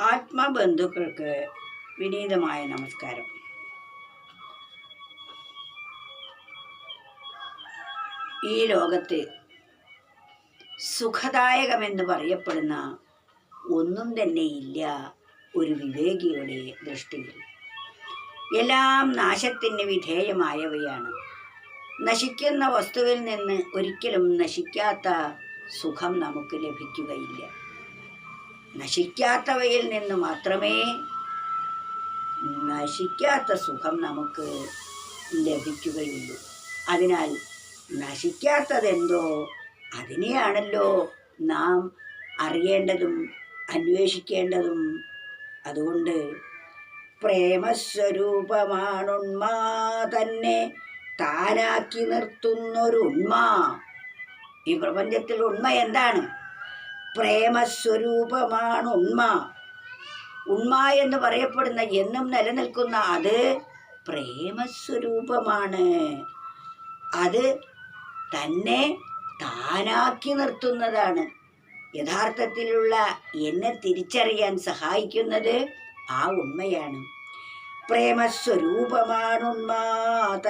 ആത്മബന്ധുക്കൾക്ക് വിനീതമായ നമസ്കാരം. ഈ ലോകത്ത് സുഖദായകമെന്ന് പറയപ്പെടുന്ന ഒന്നും തന്നെ ഇല്ല ഒരു വിവേകിയുടെ ദൃഷ്ടിയിൽ. എല്ലാം നാശത്തിന് വിധേയമായവയാണ്. നശിക്കുന്ന വസ്തുവിൽ നിന്ന് ഒരിക്കലും നശിക്കാത്ത സുഖം നമുക്ക് ലഭിക്കുകയില്ല. നശിക്കാത്തവയിൽ നിന്ന് മാത്രമേ നശിക്കാത്ത സുഖം നമുക്ക് ലഭിക്കുകയുള്ളൂ. അതിനാൽ നശിക്കാത്തതെന്തോ അതിനെയാണല്ലോ നാം അറിയേണ്ടതും അന്വേഷിക്കേണ്ടതും. അതുകൊണ്ട് പ്രേമസ്വരൂപമാണുണ്മാ തന്നെ താനാക്കി നിർത്തുന്നൊരു ഉണ്മ. ഈ പ്രപഞ്ചത്തിൽ ഉണ്മ എന്താണ്? പ്രേമസ്വരൂപമാണ് ഉണ്മ. ഉണ്മ എന്ന് പറയപ്പെടുന്ന എന്നും നിലനിൽക്കുന്ന അത് പ്രേമസ്വരൂപമാണ്. അത് തന്നെ താനാക്കി നിർത്തുന്നതാണ്. യഥാർത്ഥത്തിലുള്ള എന്നെ തിരിച്ചറിയാൻ സഹായിക്കുന്നത് ആ ഉണ്മയാണ്. പ്രേമസ്വരൂപമാണുണ്മ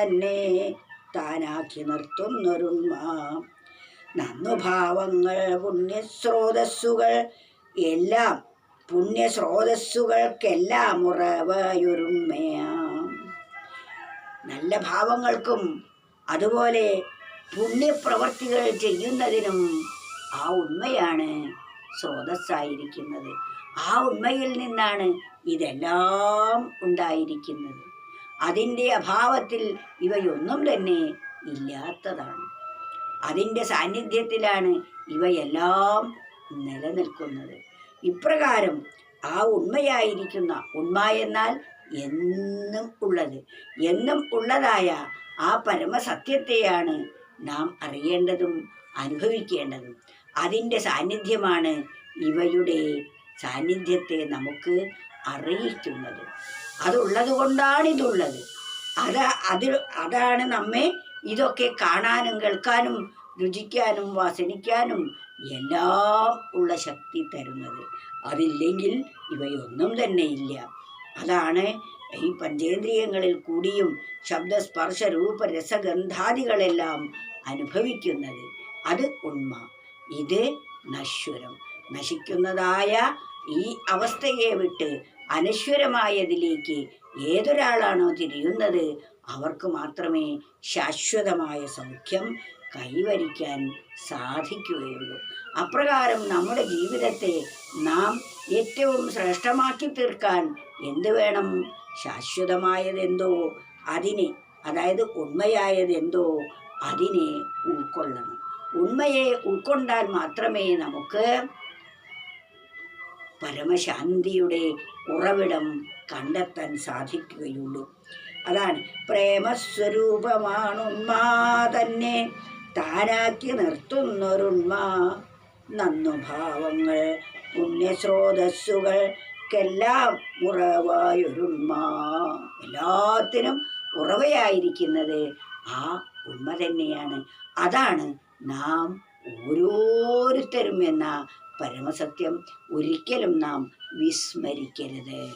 തന്നെ താനാക്കി നിർത്തുന്നൊരുണ്മ. നന്നുഭാവങ്ങൾ പുണ്യസ്രോതസ്സുകൾ എല്ലാം പുണ്യസ്രോതസ്സുകൾക്കെല്ലാം ഉറവയൊരുമയാം. നല്ല ഭാവങ്ങൾക്കും അതുപോലെ പുണ്യപ്രവർത്തികൾ ചെയ്യുന്നതിനും ആ ഉണ്മയാണ് സ്രോതസ്സായിരിക്കുന്നത്. ആ ഉണ്മയിൽ നിന്നാണ് ഇതെല്ലാം ഉണ്ടായിരിക്കുന്നത്. അതിന്റെ അഭാവത്തിൽ ഇവയൊന്നും തന്നെ ഇല്ലാത്തതാണ്. അതിന്റെ സാന്നിധ്യത്തിലാണ് ഇവയെല്ലാം നിലനിൽക്കുന്നത്. ഇപ്രകാരം ആ ഉണ്മയായിരിക്കുന്ന ഉണ്മ എന്നാൽ എന്നും ഉള്ളത്. എന്നും ഉള്ളതായ ആ പരമസത്യത്തെയാണ് നാം അറിയേണ്ടതും അനുഭവിക്കേണ്ടതും. അതിന്റെ സാന്നിധ്യമാണ് ഇവയുടെ സാന്നിധ്യത്തെ നമുക്ക് അറിയിക്കുന്നത്. അതുള്ളത് കൊണ്ടാണ് ഇതുള്ളത് അത് അത് അതാണ് നമ്മെ ഇതൊക്കെ കാണാനും കേൾക്കാനും രുചിക്കാനും വാസനിക്കാനും എല്ലാം ഉള്ള ശക്തി തരുന്നത്. അതില്ലെങ്കിൽ ഇവയൊന്നും തന്നെ ഇല്ല. അതാണ് ഈ പഞ്ചേന്ദ്രിയങ്ങളിൽ കൂടിയും ശബ്ദസ്പർശ രൂപ രസഗന്ധാദികളെല്ലാം അനുഭവിക്കുന്നത്. അത് ഉണ്മ. ഇത് നശ്വരം. നശിക്കുന്നതായ ഈ അവസ്ഥയെ വിട്ട് അനശ്വരമായതിലേക്ക് ഏതൊരാളാണോ തിരിയുന്നത്? അവർക്ക് മാത്രമേ ശാശ്വതമായ സൗഖ്യം കൈവരിക്കാൻ സാധിക്കുകയുള്ളൂ. അപ്രകാരം നമ്മുടെ ജീവിതത്തെ നാം ഏറ്റവും ശ്രേഷ്ഠമാക്കി തീർക്കാൻ എന്ത് വേണം? ശാശ്വതമായതെന്തോ അതിനെ അതായത് ഉണ്മയായതെന്തോ അതിനെ ഉൾക്കൊള്ളണം. ഉണ്മയെ ഉൾക്കൊണ്ടാൽ മാത്രമേ നമുക്ക് പരമശാന്തിയുടെ ഉറവിടം കണ്ടെത്താൻ സാധിക്കുകയുള്ളൂ. അതാണ്. പ്രേമസ്വരൂപമാണുണ്മ തന്നെ. താനാക്കി നിർത്തുന്നൊരുണ്മ. നന്നുഭാവങ്ങൾ പുണ്യസ്രോതസ്സുകൾക്കെല്ലാം ഉറവായൊരുണ്മ. എല്ലാത്തിനും ഉറവയായിരിക്കുന്നത് ആ ഉണ്മ തന്നെയാണ്. അതാണ് നാം ഓരോരുത്തരും എന്ന പരമസത്യം. ഒരിക്കലും നാം വിസ്മരിക്കരുത്.